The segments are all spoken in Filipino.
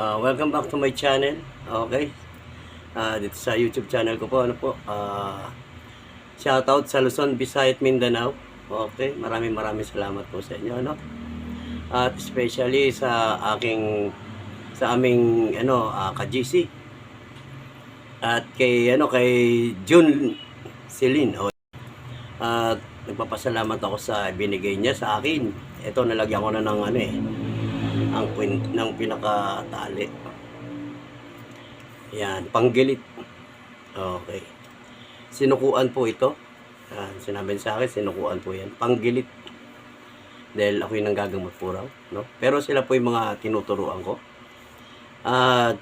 Uh, welcome back to my channel. Okay. Ah, dito sa YouTube channel ko po, ano po, ah, shoutout sa Luzon, Visayas, Mindanao. Okay, maraming maraming salamat po sa inyo, ano. At especially sa aking, sa aming, ano, ah, ka-GC. At kay, ano, kay June Celine. O, at nagpapasalamat ako sa binigay niya sa akin. Ito, nalagyan ko na ng, ano eh, ang pin, ng pinakatali. Yan, panggilit. Okay. Sinukuan po ito. Yan, sinabi sa akin, sinukuan po yan. Panggilit. Dahil ako yung nanggagamot po raw. No? Pero sila po yung mga tinuturuan ko. At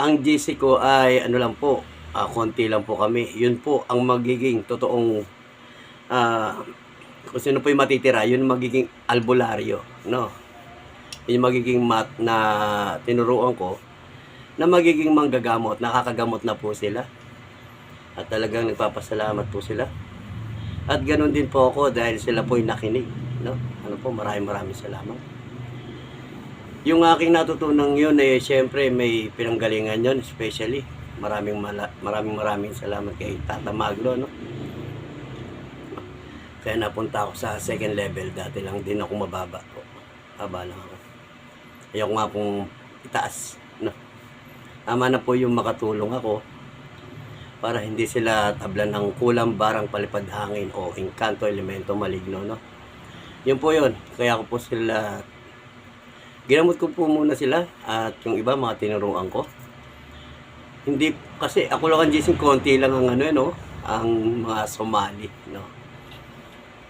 ang GC ko ay ano lang po, ah, konti lang po kami. Yun po ang magiging totoong ah, kung sino po yung matitira, yun magiging albularyo. No? Yun yung magiging mat na tinuruan ko na magiging manggagamot, nakakagamot na po sila. At talagang nagpapasalamat po sila. At ganun din po ako dahil sila po yung nakinig. No? Ano po, maraming maraming salamat. Yung aking natutunan yun eh, syempre may pinanggalingan yun, especially. Maraming maraming maraming salamat kay Tata Maglo, no? Kaya napunta ako sa second level. Dati lang din ako mababa po. Haba lang ako. Ayoko nga pong itaas, no? Tama na po yung makatulong ako para hindi sila tablan ng kulang barang palipad hangin o engkanto elemento maligno no? Yun po yun. Kaya ko po sila ginamot ko po muna sila at yung iba mga tinuruan ko. Hindi kasi ako lang ang gising konti lang ang ano eh, no? Ang mga Somali no?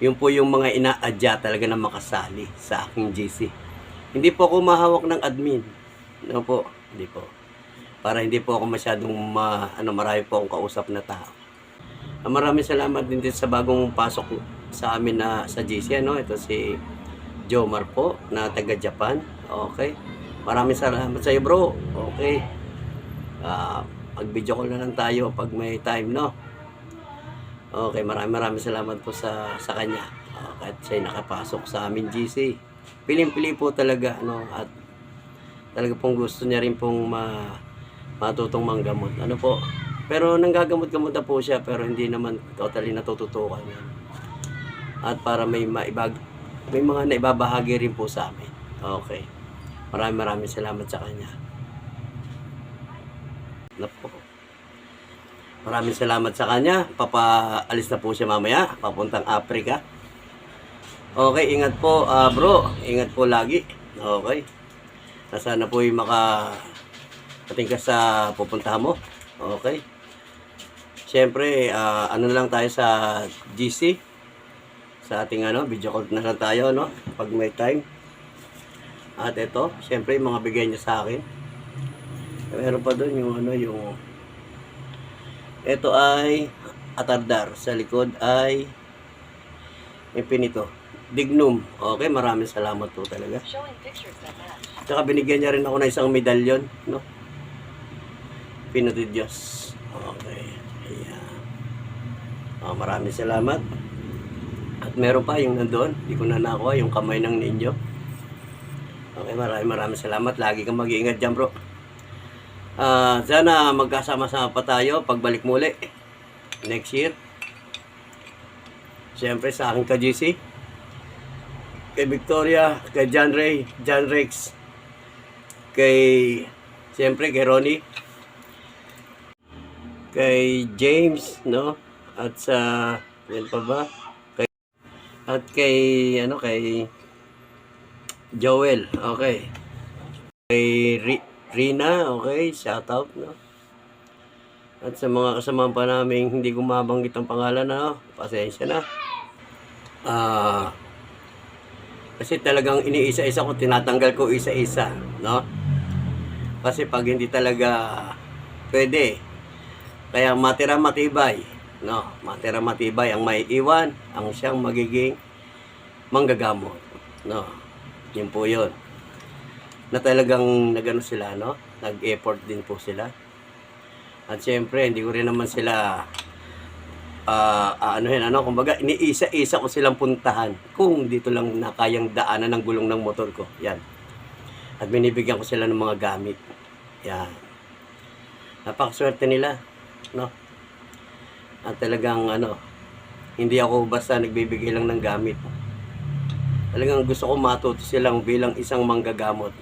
Yun po yung mga ina-adya talaga na makasali sa aking GC hindi po ako mahawak ng admin no po hindi po para hindi po ako masyadong ma, ano, marami po akong kausap na tao. Ah, Maraming salamat din, din sa bagong pasok sa amin na sa GC, ano? Ito si Jomar po, na taga Japan. Okay. Maraming salamat sa iyo, bro. Okay. Ah, mag-video call na lang tayo pag may time, no? Okay, maraming maraming salamat po sa sa kanya. Ah, kahit siya nakapasok sa amin GC. Piling-pili po talaga, no? At talaga pong gusto niya rin pong ma matutong manggamot. Ano po? Pero nanggagamot-gamot na po siya pero hindi naman totally natututukan. At para may maibag may mga naibabahagi rin po sa amin. Okay. Maraming maraming salamat sa kanya. Napo. Maraming salamat sa kanya. Papaalis na po siya mamaya. Papuntang Africa. Okay, ingat po, ah, bro. Ingat po lagi. Okay. Sana po yung maka ating ka sa pupuntahan mo. Okay. Siyempre, ah, ano lang tayo sa GC. Sa ating ano, video call na lang tayo, no? Pag may time. At ito, siyempre, mga bigay niya sa akin. Meron pa doon yung ano, yung... Ito ay atardar. Sa likod ay infinito. Dignum. Okay, maraming salamat po talaga. Tsaka binigyan niya rin ako ng isang medalyon, no? Diyos. Okay. Ayan. Oh, maraming salamat. At meron pa yung nandoon. Hindi ko na nakuha yung kamay ng ninyo. Okay, maraming maraming salamat. Lagi kang mag-iingat dyan, bro. Ah, sana magkasama-sama pa tayo pagbalik muli. Next year. Siyempre sa aking ka-GC. Kay Victoria, kay John Ray, John Rex, kay siyempre kay Ronnie kay James no? At sa yan pa ba? Kay, at kay ano kay Joel okay. Kay Ri- Rina okay shout out no? At sa mga kasamahan pa namin hindi ko mabanggit ang pangalan no pasensya na. Ah kasi talagang iniisa-isa ko tinatanggal ko isa-isa no kasi pag hindi talaga pwede kaya matira matibay, no? Matira matibay ang may iwan, ang siyang magiging manggagamot, no? Yun po 'yon. Na talagang nagano sila, no? Nag-effort din po sila. At siyempre, hindi ko rin naman sila ah ano yan, ano, kumbaga, iniisa-isa ko silang puntahan kung dito lang na kayang daanan ng gulong ng motor ko. Yan. At binibigyan ko sila ng mga gamit. Yan. Napakaswerte nila. No? At talagang ano, hindi ako basta nagbibigay lang ng gamit. Talagang gusto ko matuto silang bilang isang manggagamot.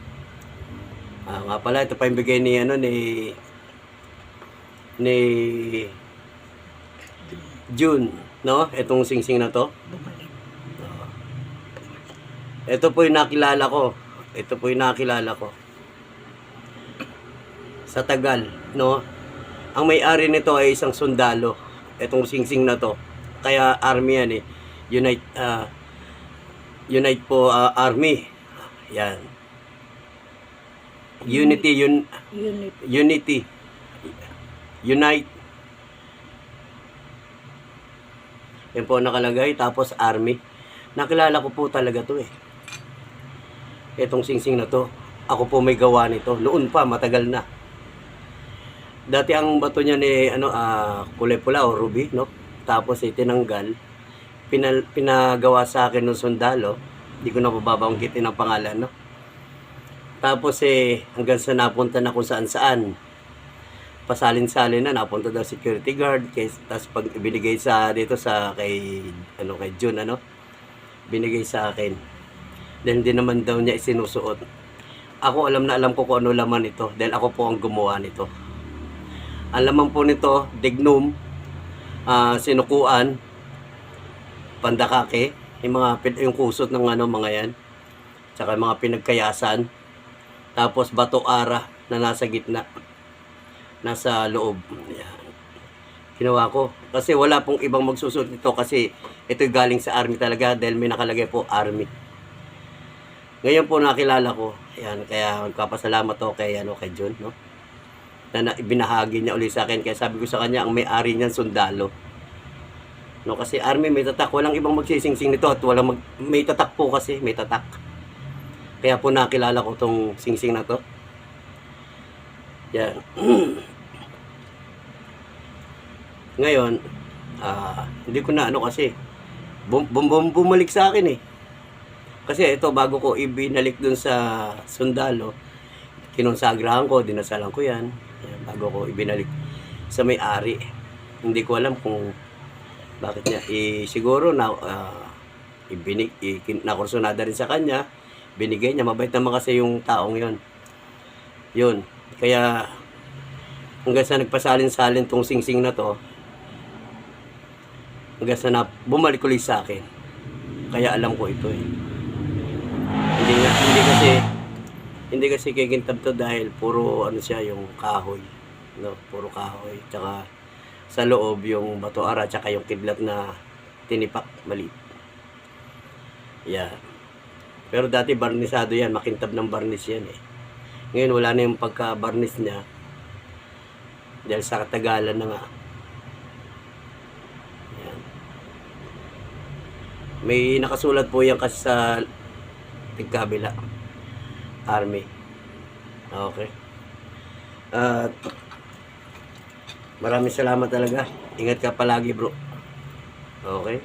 Ah, nga pala, ito pa yung bigay ni ano ni ni June, no? Itong singsing na to. Ito po yung nakilala ko. Ito po yung nakilala ko. Sa Tagal, no? Ang may-ari nito ay isang sundalo. Itong singsing na to. Kaya army yan eh. Unite, ah, Unite po ah, Army. Yan. Unity, un, Unit. Unity. Unite. Yan po nakalagay. Tapos Army. Nakilala ko po talaga to eh. Itong singsing na to. Ako po may gawa nito. Noon pa, matagal na. Dati ang bato niya ni ano, ah, kulay pula o ruby, no? Tapos eh, tinanggal. Pinal, pinagawa sa akin ng sundalo. Hindi ko na bababanggitin ang pangalan, no? Tapos eh, hanggang sa napunta na kung saan saan. Pasalin-salin na, napunta daw security guard. Kay, tapos pag binigay sa, dito sa kay, ano, kay June, ano? Binigay sa akin. Dahil hindi naman daw niya isinusuot. Ako alam na alam ko kung ano laman nito. Dahil ako po ang gumawa nito. Ang laman po nito, dignum, ah, sinukuan, pandakake, yung mga yung kusot ng ano mga yan. Tsaka mga pinagkayasan. Tapos bato ara na nasa gitna. Nasa loob. Yan. Ginawa ko. Kasi wala pong ibang magsusuot nito kasi ito galing sa army talaga dahil may nakalagay po army. Ngayon po nakilala ko. Yan, kaya magpapasalamat ako kay ano kay John, no? Na, na ibinahagi niya uli sa akin kaya sabi ko sa kanya ang may-ari niyan sundalo. No, kasi army may tatak, walang ibang magsisingsing nito at walang mag, may tatak po kasi, may tatak. Kaya po nakilala ko tong singsing na to. Yan. Ngayon, ah, hindi ko na ano kasi bum, bum, bum- bumalik sa akin eh. Kasi ito bago ko ibinalik dun sa sundalo, kinonsagrahan ko, dinasalan ko yan. Bago ko ibinalik sa may-ari. Hindi ko alam kung bakit niya. Eh, siguro na uh, ibinig, ikin, nakursunada rin sa kanya. Binigay niya. Mabait naman kasi yung taong yon Yun. Kaya hanggang sa nagpasalin-salin tong singsing na to, hanggang sa bumalik ulit sa akin. Kaya alam ko ito eh. Hindi hindi kasi hindi kasi kikintab to dahil puro ano siya yung kahoy. No, puro kahoy. Tsaka sa loob yung bato ara tsaka yung kidlat na tinipak maliit. Yeah. Pero dati barnisado yan, makintab ng barnis yan eh. Ngayon wala na yung pagka-barnis niya dahil sa katagalan na nga. Yan. May nakasulat po yan kasi sa tigkabila. Army. Okay. At maraming salamat talaga. Ingat ka palagi bro. Okay.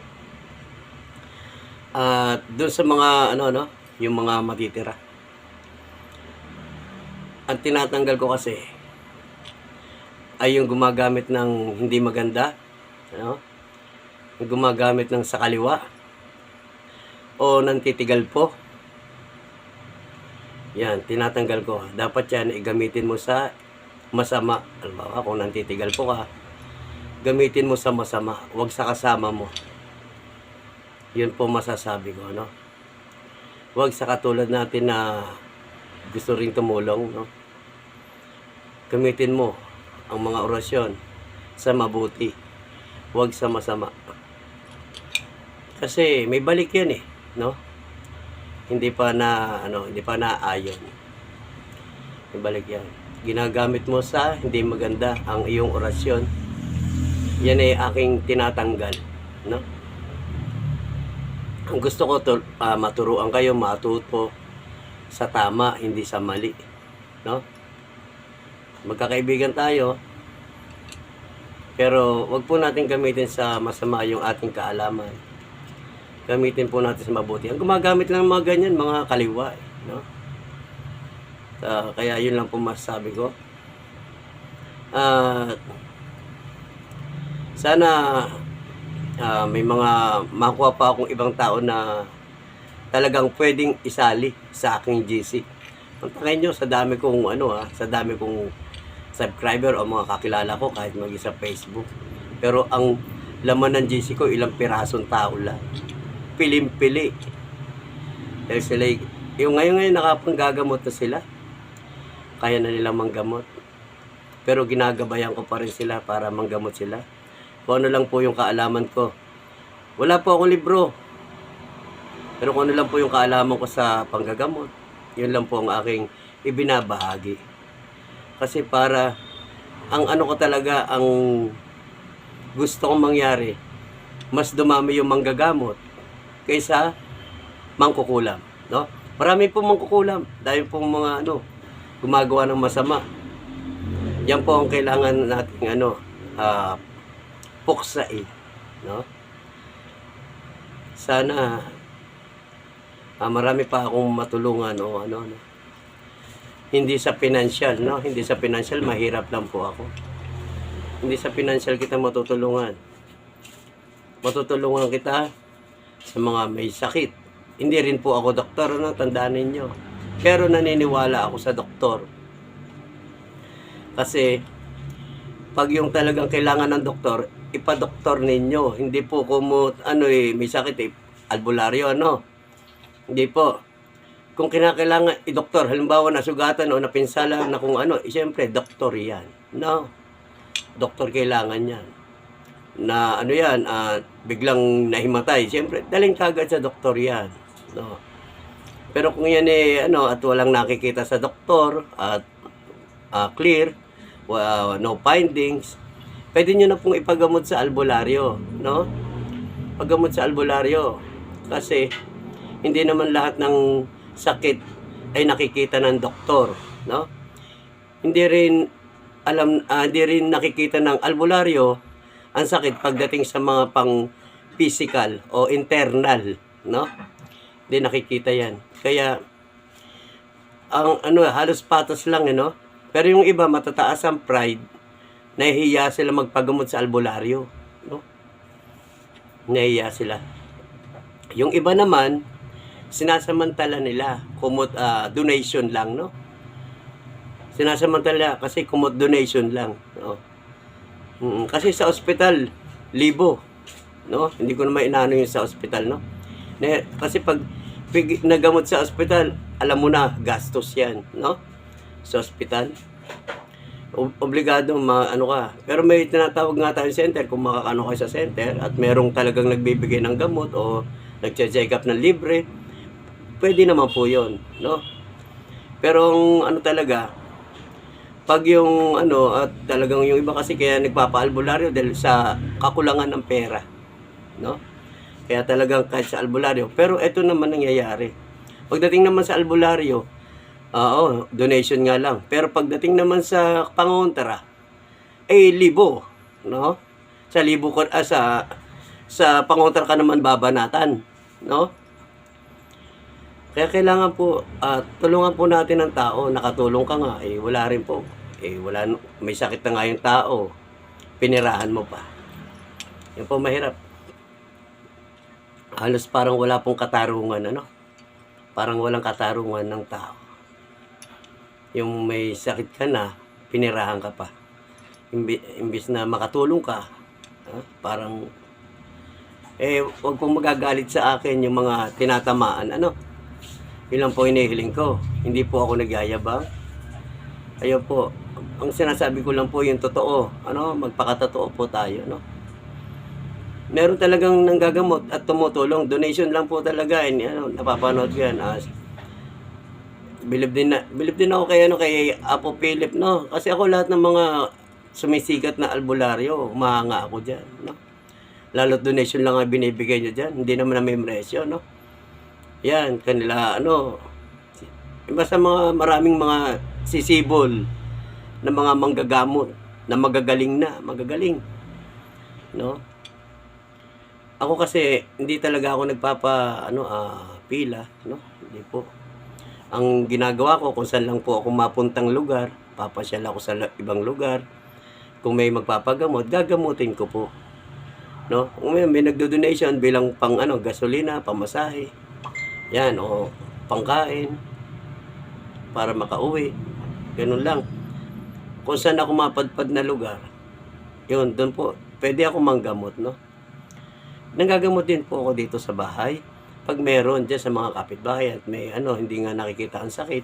At doon sa mga ano no, yung mga matitira. Ang tinatanggal ko kasi ay yung gumagamit ng hindi maganda, ano? Gumagamit ng sa kaliwa o nang titigal po. Yan, tinatanggal ko. Dapat yan, igamitin mo sa masama. Halimbawa, kung nantitigal po ka, gamitin mo sa masama. Huwag sa kasama mo. Yun po masasabi ko, no? Huwag sa katulad natin na gusto ring tumulong, no? Gamitin mo ang mga orasyon sa mabuti. Huwag sa masama. Kasi may balik yan eh, no? hindi pa na ano, hindi pa naayon. Ibalik yan. Ginagamit mo sa hindi maganda ang iyong orasyon. Yan ay aking tinatanggal, no? Ang gusto ko to, ah, maturuan kayo matuto sa tama, hindi sa mali, no? Magkakaibigan tayo. Pero wag po natin gamitin sa masama yung ating kaalaman gamitin po natin sa mabuti. Ang gumagamit lang ng mga ganyan, mga kaliwa, eh, no? Ah, kaya yun lang po masasabi ko. Ah, sana ah, may mga makuha pa akong ibang tao na talagang pwedeng isali sa aking GC. Kontakin nyo sa dami kong ano ha, sa dami kong subscriber o mga kakilala ko kahit mag sa Facebook. Pero ang laman ng GC ko ilang pirasong tao lang. Pilim-pili. Dahil sila, yung ngayon ngayon nakapanggagamot na sila. Kaya na nilang manggamot. Pero ginagabayan ko pa rin sila para manggamot sila. Kung ano lang po yung kaalaman ko. Wala po akong libro. Pero kung ano lang po yung kaalaman ko sa panggagamot, yun lang po ang aking ibinabahagi. Kasi para, ang ano ko talaga, ang gusto kong mangyari, mas dumami yung manggagamot kaysa mangkukulam. No? Marami po mangkukulam. Dahil po mga ano, gumagawa ng masama. Yan po ang kailangan nating ano, ah, puksain. No? Sana ah, marami pa akong matulungan o ano, ano. Hindi sa financial, no? Hindi sa financial, mahirap lang po ako. Hindi sa financial kita matutulungan. Matutulungan kita sa mga may sakit. Hindi rin po ako doktor, no? Tandaan ninyo. Pero naniniwala ako sa doktor. Kasi, pag yung talagang kailangan ng doktor, ipadoktor ninyo. Hindi po kumo, ano eh, may sakit eh, albularyo, ano? Hindi po. Kung kinakailangan i-doktor, halimbawa nasugatan o napinsala na kung ano, eh, siyempre, doktor yan. No? Doktor kailangan yan. Na ano yan, ah, biglang nahimatay, siyempre, daling kagad sa doktor yan. No? Pero kung yan eh, ano, at walang nakikita sa doktor, at ah, clear, wa- no findings, pwede nyo na pong ipagamot sa albularyo, no? Paggamot sa albularyo. Kasi, hindi naman lahat ng sakit ay nakikita ng doktor, no? Hindi rin alam ah, hindi rin nakikita ng albularyo ang sakit pagdating sa mga pang physical o internal, no? Hindi nakikita 'yan. Kaya ang ano halos patas lang eh, no? Pero yung iba matataas ang pride, nahihiya sila magpagamot sa albularyo, no? Nahihiya sila. Yung iba naman, sinasamantala nila, kumot ah, donation lang, no? Sinasamantala kasi kumot donation lang, no? Kasi sa ospital, libo, no? Hindi ko naman inaano yung sa ospital, no? Kasi pag nagamot sa ospital, alam mo na, gastos yan, no? Sa ospital. Obligado ma ano ka. Pero may tinatawag nga tayo center kung makakano kayo sa center at merong talagang nagbibigay ng gamot o nagche-check up ng libre, pwede naman po 'yon, no? Pero ang ano talaga, pag yung ano at talagang yung iba kasi kaya nagpapaalbularyo dahil sa kakulangan ng pera, no? Kaya talagang kahit sa albularyo. Pero ito naman nangyayari. Pagdating naman sa albularyo, oo, donation nga lang. Pero pagdating naman sa pangontra, eh, libo. No? Sa libo ko, ah, sa, sa pangontra ka naman babanatan. No? Kaya kailangan po, ah, tulungan po natin ang tao. Nakatulong ka nga, eh, wala rin po. Eh, wala, may sakit na nga yung tao. Pinirahan mo pa. Yan po mahirap halos parang wala pong katarungan, ano? Parang walang katarungan ng tao. Yung may sakit ka na, pinirahan ka pa. Imbi, imbis na makatulong ka, ah, parang, eh, wag pong magagalit sa akin yung mga tinatamaan, ano? Yun lang po hinihiling ko. Hindi po ako nagyayabang. Ayun po, ang sinasabi ko lang po yung totoo. Ano, magpakatotoo po tayo, no? meron talagang nanggagamot at tumutulong. Donation lang po talaga. Eh, ano, napapanood yan. As, bilib din na bilib din ako kay ano kay Apo Philip no kasi ako lahat ng mga sumisikat na albularyo umahanga ako diyan no lalo donation lang ang binibigay niyo diyan hindi naman na may presyo no yan kanila ano basta mga maraming mga sisibol na mga manggagamot na magagaling na magagaling no ako kasi hindi talaga ako nagpapa ano ah pila no hindi po Ang ginagawa ko, kung saan lang po ako mapuntang lugar, papasyal ako sa ibang lugar. Kung may magpapagamot, gagamutin ko po. No? Kung may, may nagdo-donation bilang pang ano, gasolina, pamasahe. Yan, o pangkain para makauwi. Ganun lang. Kung saan ako mapadpad na lugar, yun, doon po, pwede ako manggamot, no? Nanggagamot din po ako dito sa bahay. Pag meron dyan sa mga kapitbahay at may ano, hindi nga nakikita ang sakit,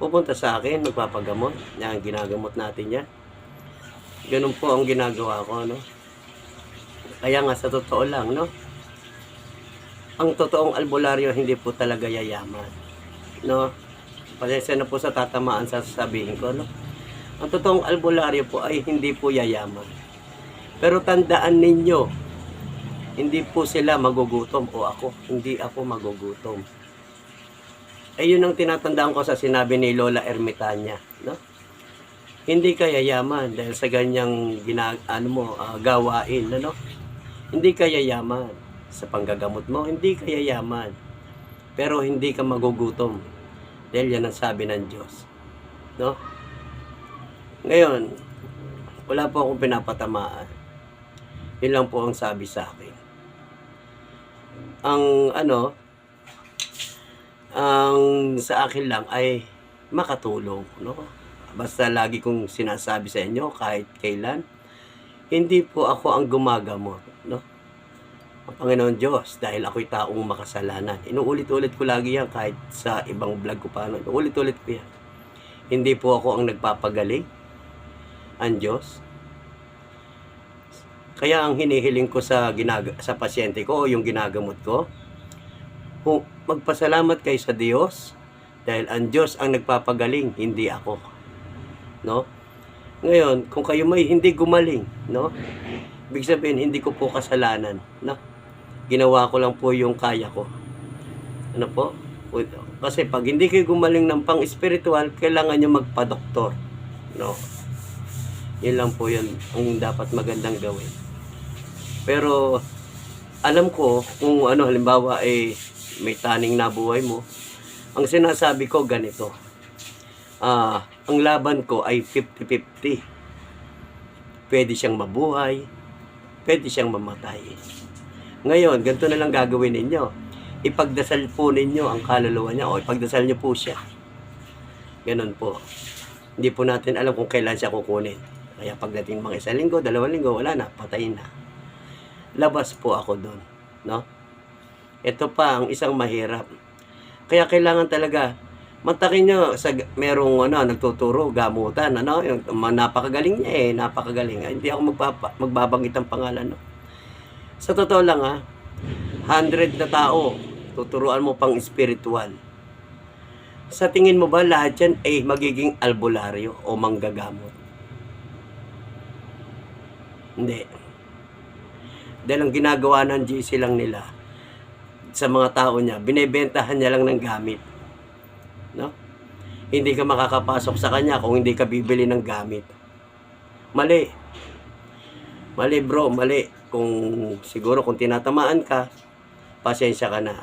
pupunta sa akin, magpapagamot. Yan, ginagamot natin yan. Ganun po ang ginagawa ko, no? Kaya nga, sa totoo lang, no? Ang totoong albularyo hindi po talaga yayaman. No? Pasensya na po sa tatamaan sa sasabihin ko, no? Ang totoong albularyo po ay hindi po yayaman. Pero tandaan ninyo, hindi po sila magugutom o ako, hindi ako magugutom. Eh yun ang tinatandaan ko sa sinabi ni Lola Ermitanya, no? Hindi ka yayaman dahil sa ganyang gina, ano mo, ah, gawain, ano? Hindi ka yayaman sa panggagamot mo, hindi ka yayaman. Pero hindi ka magugutom. Dahil yan ang sabi ng Diyos. No? Ngayon, wala po akong pinapatamaan. Yun lang po ang sabi sa akin. Ang ano, ang sa akin lang ay makatulong, no? Basta lagi kong sinasabi sa inyo kahit kailan, hindi po ako ang gumagamot, no? Ang Panginoon Diyos, dahil ako'y taong makasalanan. Inuulit-ulit ko lagi yan kahit sa ibang vlog ko pa. Inuulit-ulit ko yan. Hindi po ako ang nagpapagaling. Ang Diyos. Kaya ang hinihiling ko sa ginag sa pasyente ko o yung ginagamot ko, magpasalamat kayo sa Diyos dahil ang Diyos ang nagpapagaling, hindi ako. No? Ngayon, kung kayo may hindi gumaling, no? Ibig sabihin, hindi ko po kasalanan, no? Ginawa ko lang po yung kaya ko. Ano po? Kasi pag hindi kayo gumaling ng pang-spiritual, kailangan nyo magpa-doktor. No? Yun lang po yun ang dapat magandang gawin. Pero alam ko kung ano halimbawa ay may taning na buhay mo, ang sinasabi ko ganito. Ah, ang laban ko ay 50-50. Pwede siyang mabuhay, pwede siyang mamatay. Ngayon, ganito na lang gagawin ninyo. Ipagdasal po ninyo ang kaluluwa niya o ipagdasal niyo po siya. Ganun po. Hindi po natin alam kung kailan siya kukunin. Kaya pagdating mga isang linggo, dalawang linggo, wala na, patay na. Labas po ako doon. No? Ito pa ang isang mahirap. Kaya kailangan talaga, matakin nyo sa merong ano, nagtuturo, gamutan, ano, yung napakagaling niya eh, napakagaling. Hindi ako magpapa, magbabanggit ang pangalan. No? Sa totoo lang ha, 100 na tao, tuturuan mo pang spiritual. Sa tingin mo ba lahat yan ay magiging albularyo o manggagamot? Hindi. Dahil ang ginagawa ng GC lang nila sa mga tao niya, binebentahan niya lang ng gamit. No? Hindi ka makakapasok sa kanya kung hindi ka bibili ng gamit. Mali. Mali bro, mali. Kung siguro kung tinatamaan ka, pasensya ka na.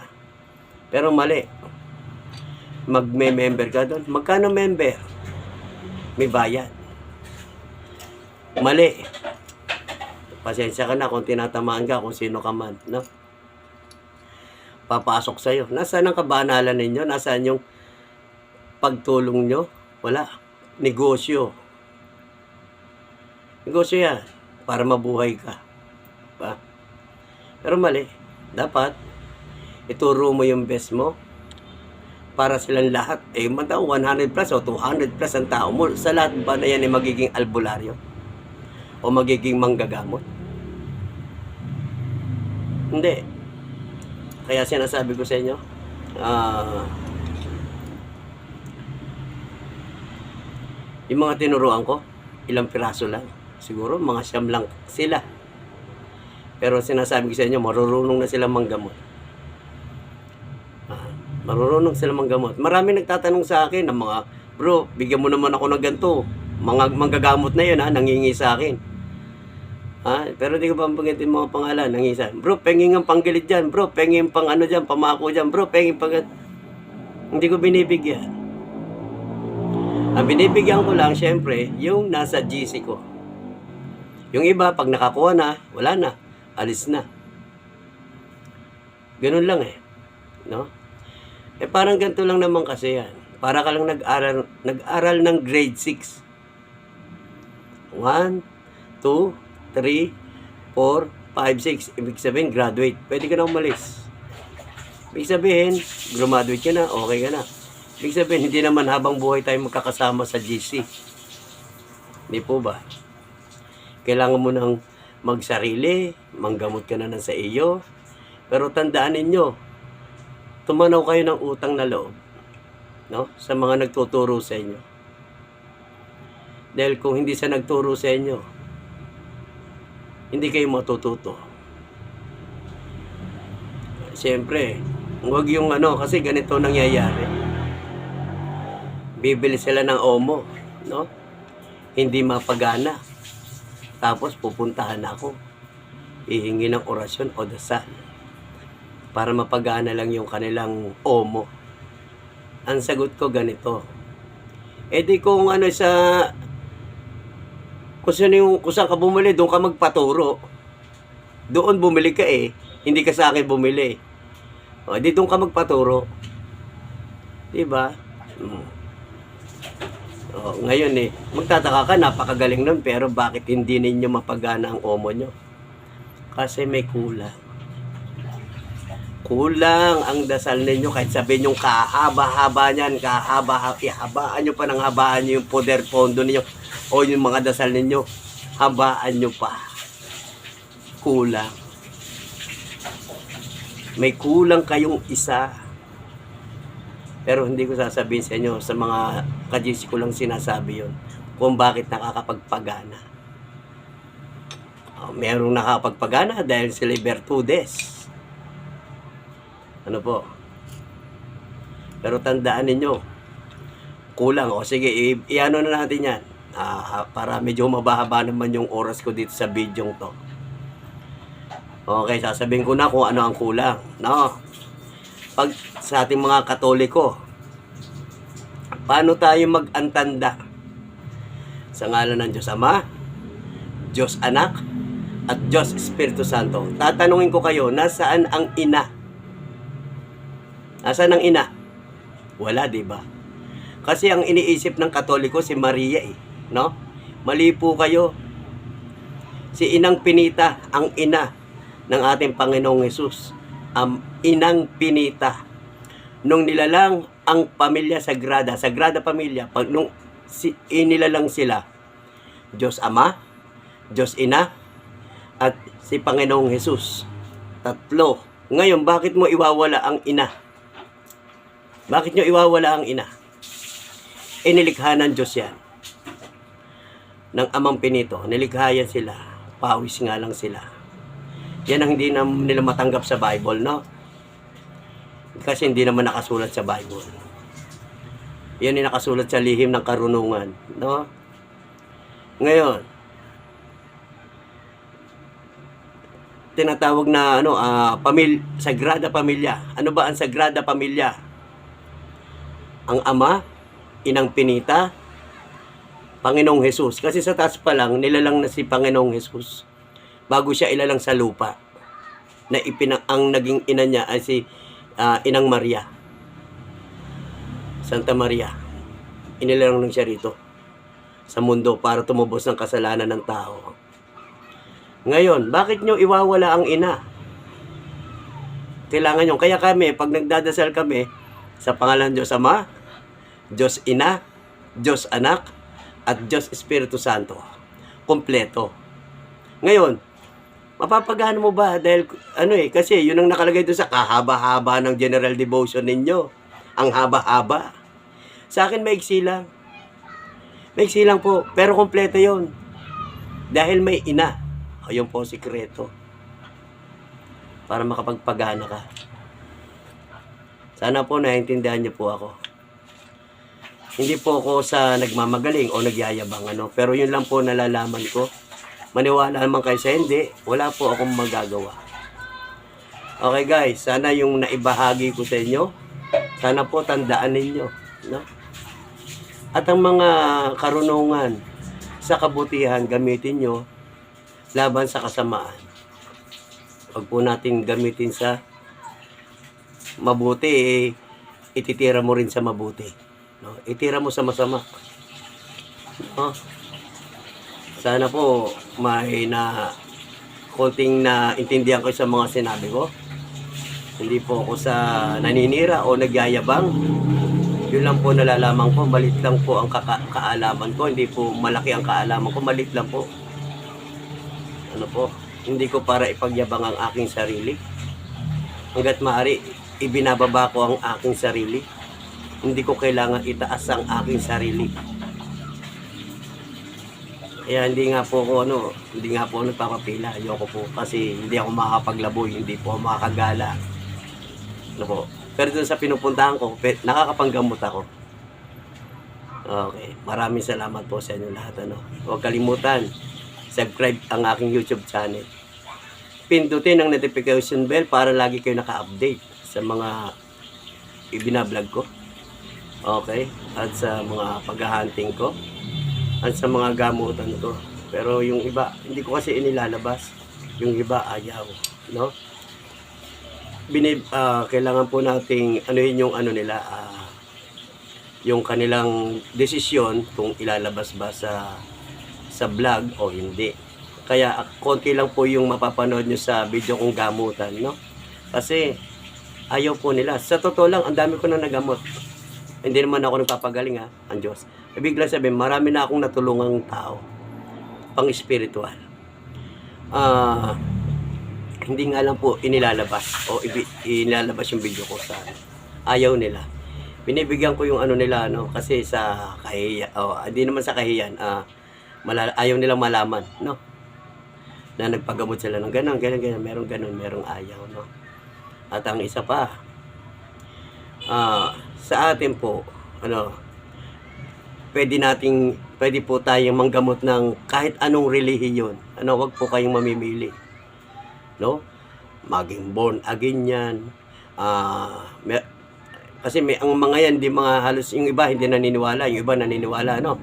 Pero mali. Magme-member ka doon. Magkano member? May bayad. Mali. Pasensya ka na kung tinatamaan ka, kung sino ka man, no? Papasok sa'yo. Nasaan ang kabanalan ninyo? Nasaan yung pagtulong nyo? Wala. Negosyo. Negosyo yan. Para mabuhay ka. Pero mali. Dapat, ituro mo yung best mo para silang lahat. Eh, mata 100 plus o 200 plus ang tao mo. Sa lahat ba na yan ay magiging albularyo? O magiging manggagamot? Hindi. Kaya sinasabi ko sa inyo, ah, yung mga tinuruan ko, ilang piraso lang. Siguro mga siyam lang sila. Pero sinasabi ko sa inyo, marurunong na sila manggamot. Ah, marurunong sila manggamot. Marami nagtatanong sa akin ng mga, bro, bigyan mo naman ako ng ganito. Mga manggagamot na yun ha, nangingi sa akin. Ha? Pero di ko pa panggitin mga pangalan ng isa. Bro, penging ang panggilid dyan. Bro, penging pang ano dyan, pamako dyan. Bro, penging pang... Hindi ko binibigyan. Ang binibigyan ko lang, syempre, yung nasa GC ko. Yung iba, pag nakakuha na, wala na. Alis na. Ganun lang eh. No? Eh parang ganito lang naman kasi yan. Para ka lang nag-aral, nag-aral ng grade 6. 1, 2, 3, 4, 5, 6. Ibig sabihin, graduate. Pwede ka na umalis. Ibig sabihin, graduate ka na, okay ka na. Ibig sabihin, hindi naman habang buhay tayo magkakasama sa GC. Hindi po ba? Kailangan mo nang magsarili, manggamot ka na ng sa iyo. Pero tandaan ninyo, tumanaw kayo ng utang na loob no? sa mga nagtuturo sa inyo. Dahil kung hindi siya nagturo sa inyo, hindi kayo matututo. Siyempre, huwag yung ano, kasi ganito nangyayari. Bibili sila ng omo, no? Hindi mapagana. Tapos pupuntahan ako. Ihingi ng orasyon o dasal. Para mapagana lang yung kanilang omo. Ang sagot ko ganito. E di kung ano sa kung saan, yung, kung saan ka bumili, doon ka magpaturo. Doon bumili ka eh. Hindi ka sa akin bumili. O, di doon ka magpaturo. Diba? Mm. O, ngayon eh, magtataka ka, napakagaling nun, pero bakit hindi ninyo mapagana ang omo nyo? Kasi may kulang. Kulang ang dasal ninyo kahit sabihin yung kahaba-haba niyan, kahaba, ihabaan nyo pa ng habaan nyo yung poder pondo ninyo o yung mga dasal ninyo, habaan nyo pa. Kulang. May kulang kayong isa. Pero hindi ko sasabihin sa inyo, sa mga kajisi ko lang sinasabi yon kung bakit nakakapagpagana. Uh, merong nakakapagpagana dahil sila Bertudes. Ano po? Pero tandaan ninyo, kulang. O sige, i-ano na natin yan. Ah, para medyo mabahaba naman yung oras ko dito sa video to. Okay, sasabihin ko na kung ano ang kulang. No? Pag sa ating mga katoliko, paano tayo mag-antanda? Sa ngalan ng Diyos Ama, Diyos Anak, at Diyos Espiritu Santo. Tatanungin ko kayo, nasaan ang ina? Nasaan ang ina? Wala, di ba? Kasi ang iniisip ng Katoliko si Maria eh, no? Mali po kayo. Si Inang Pinita, ang ina ng ating Panginoong Yesus. Ang inang Pinita. Nung nilalang ang pamilya sagrada, sagrada pamilya, pag nung si, inilalang sila, Diyos Ama, Diyos Ina, at si Panginoong Yesus. Tatlo. Ngayon, bakit mo iwawala ang ina? Bakit nyo iwawala ang ina? Inilikha ng Diyos yan. Ng amang pinito. Nilikha yan sila. Pawis nga lang sila. Yan ang hindi na nila matanggap sa Bible, no? Kasi hindi naman nakasulat sa Bible. Yan yung nakasulat sa lihim ng karunungan, no? Ngayon, tinatawag na ano, ah, pamil Sagrada Pamilya. Ano ba ang Sagrada Pamilya? Ang Ama, Inang Pinita, Panginoong Hesus. Kasi sa taas pa lang, nilalang na si Panginoong Hesus bago siya ilalang sa lupa. Na ipinang ang naging ina niya ay si ah, Inang Maria. Santa Maria. Inilalang lang siya rito sa mundo para tumubos ng kasalanan ng tao. Ngayon, bakit nyo iwawala ang ina? Kailangan nyo. Kaya kami, pag nagdadasal kami, sa pangalan Diyos Ama, Diyos Ina, Diyos Anak, at Diyos Espiritu Santo. Kompleto. Ngayon, mapapagano mo ba? Dahil, ano eh, kasi yun ang nakalagay doon sa kahaba-haba ng general devotion ninyo. Ang haba-haba. Sa akin, maiksi lang. Maiksi lang po. Pero kompleto yon Dahil may ina. O, yun po sikreto. Para makapagpagana ka. Sana po naiintindihan niyo po ako. Hindi po ako sa nagmamagaling o nagyayabang ano. Pero yun lang po nalalaman ko. Maniwala naman kayo sa hindi, wala po akong magagawa. Okay guys, sana yung naibahagi ko sa inyo Sana po tandaan ninyo, no? At ang mga karunungan sa kabutihan gamitin nyo laban sa kasamaan. Huwag po natin gamitin sa mabuti, eh, ititira mo rin sa mabuti. No? Itira mo sa masama. No? Sana po may na konting na intindihan ko sa mga sinabi ko. Hindi po ako sa naninira o nagyayabang. Yun lang po nalalaman ko. Malit lang po ang kaka- kaalaman ko. Hindi po malaki ang kaalaman ko. Malit lang po. Ano po? Hindi ko para ipagyabang ang aking sarili. Hanggat maaari, ibinababa ko ang aking sarili. Hindi ko kailangan itaas ang aking sarili. Kaya hindi nga po ako ano, hindi nga po ako nagpapapila. Ayoko po kasi hindi ako makakapaglaboy, hindi po ako makakagala. Ano po. Pero doon sa pinupuntahan ko, nakakapanggamot ako. Okay. Maraming salamat po sa inyo lahat. Ano. Huwag kalimutan, subscribe ang aking YouTube channel. Pindutin ang notification bell para lagi kayo naka-update sa mga ibinablog ko. Okay? At sa mga paghahunting ko. At sa mga gamutan ko. Pero yung iba, hindi ko kasi inilalabas. Yung iba, ayaw. No? Binib, ah, kailangan po nating anuhin yung ano nila, ah, yung kanilang desisyon kung ilalabas ba sa sa vlog o hindi. Kaya ah, konti lang po yung mapapanood nyo sa video kong gamutan, no? Kasi ayaw po nila. Sa totoo lang, ang dami ko na nagamot. Hindi naman ako nagpapagaling ha, ang Diyos. Ibig lang sabihin, marami na akong natulungang tao. Pang spiritual. Ah, hindi nga lang po inilalabas o inilalabas yung video ko sa ayaw nila. Binibigyan ko yung ano nila no kasi sa kahiya o hindi naman sa kahiyan ah malala, ayaw nilang malaman no na nagpagamot sila ng ganun, ganun, ganun, merong ganun, merong ayaw, no? At ang isa pa, ah, sa atin po, ano, pwede nating, pwede po tayong manggamot ng kahit anong relihiyon. Ano, wag po kayong mamimili. No? Maging born again yan. Ah, may, kasi may, ang mga yan, di mga halos yung iba hindi naniniwala, yung iba naniniwala, no?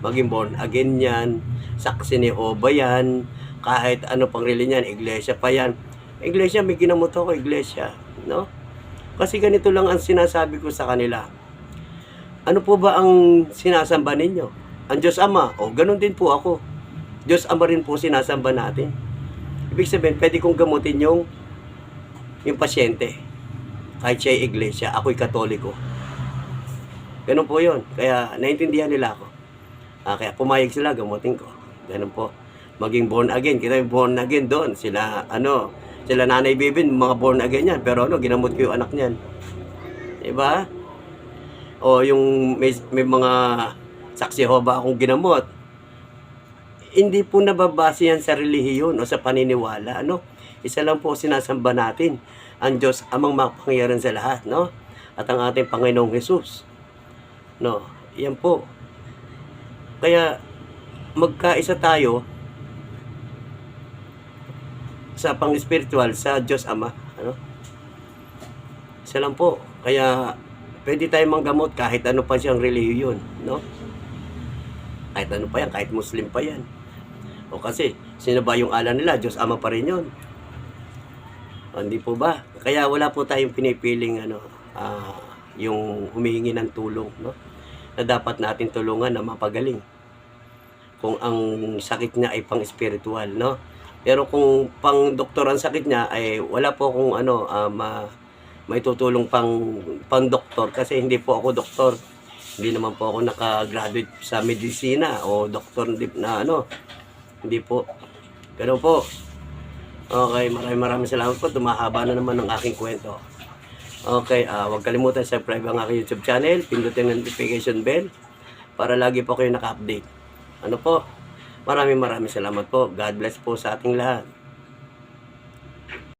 Maging born again yan, saksi ni Jehovah yan, kahit ano pang relihiyon iglesia pa yan. Iglesia, may ginamot ako, iglesia, no? Kasi ganito lang ang sinasabi ko sa kanila. Ano po ba ang sinasamba ninyo? Ang Diyos Ama. O, ganun din po ako. Diyos Ama rin po sinasamba natin. Ibig sabihin, pwede kong gamutin yung yung pasyente. Kahit siya ay iglesia, ako'y katoliko. Ganun po yon Kaya naintindihan nila ako. Ah, kaya pumayag sila, gamutin ko. Ganun po. Maging born again. Kita yung born again doon. Sila, ano, sila nanay bibin, mga born again yan. Pero ano, ginamot ko yung anak niyan. Diba? O yung may, may mga saksi hoba akong ginamot. Hindi po nababase yan sa relihiyon o sa paniniwala. Ano? Isa lang po sinasamba natin. Ang Diyos amang makapangyarihan sa lahat. No? At ang ating Panginoong Jesus. No? Yan po. Kaya magkaisa tayo sa pang-spiritual sa Diyos Ama. Ano? Isa lang po. Kaya pwede tayo manggamot kahit ano pa siyang relihiyon. No? Kahit ano pa yan, kahit Muslim pa yan. O kasi, sino ba yung ala nila? Diyos Ama pa rin yun. Hindi po ba? Kaya wala po tayong pinipiling ano, ah, yung humihingi ng tulong. No? Na dapat natin tulungan na mapagaling. Kung ang sakit niya ay pang-spiritual. No? Pero kung pang doktor ang sakit niya ay wala po akong ano ah, ma may tutulong pang pang doktor kasi hindi po ako doktor. Hindi naman po ako naka-graduate sa medisina o doktor na ano. Hindi po. Pero po. Okay, maraming maraming salamat po. Tumahaba na naman ang aking kwento. Okay, ah huwag kalimutan subscribe ang aking YouTube channel. Pindutin ang notification bell para lagi po kayo naka-update. Ano po? Maraming maraming salamat po. God bless po sa ating lahat.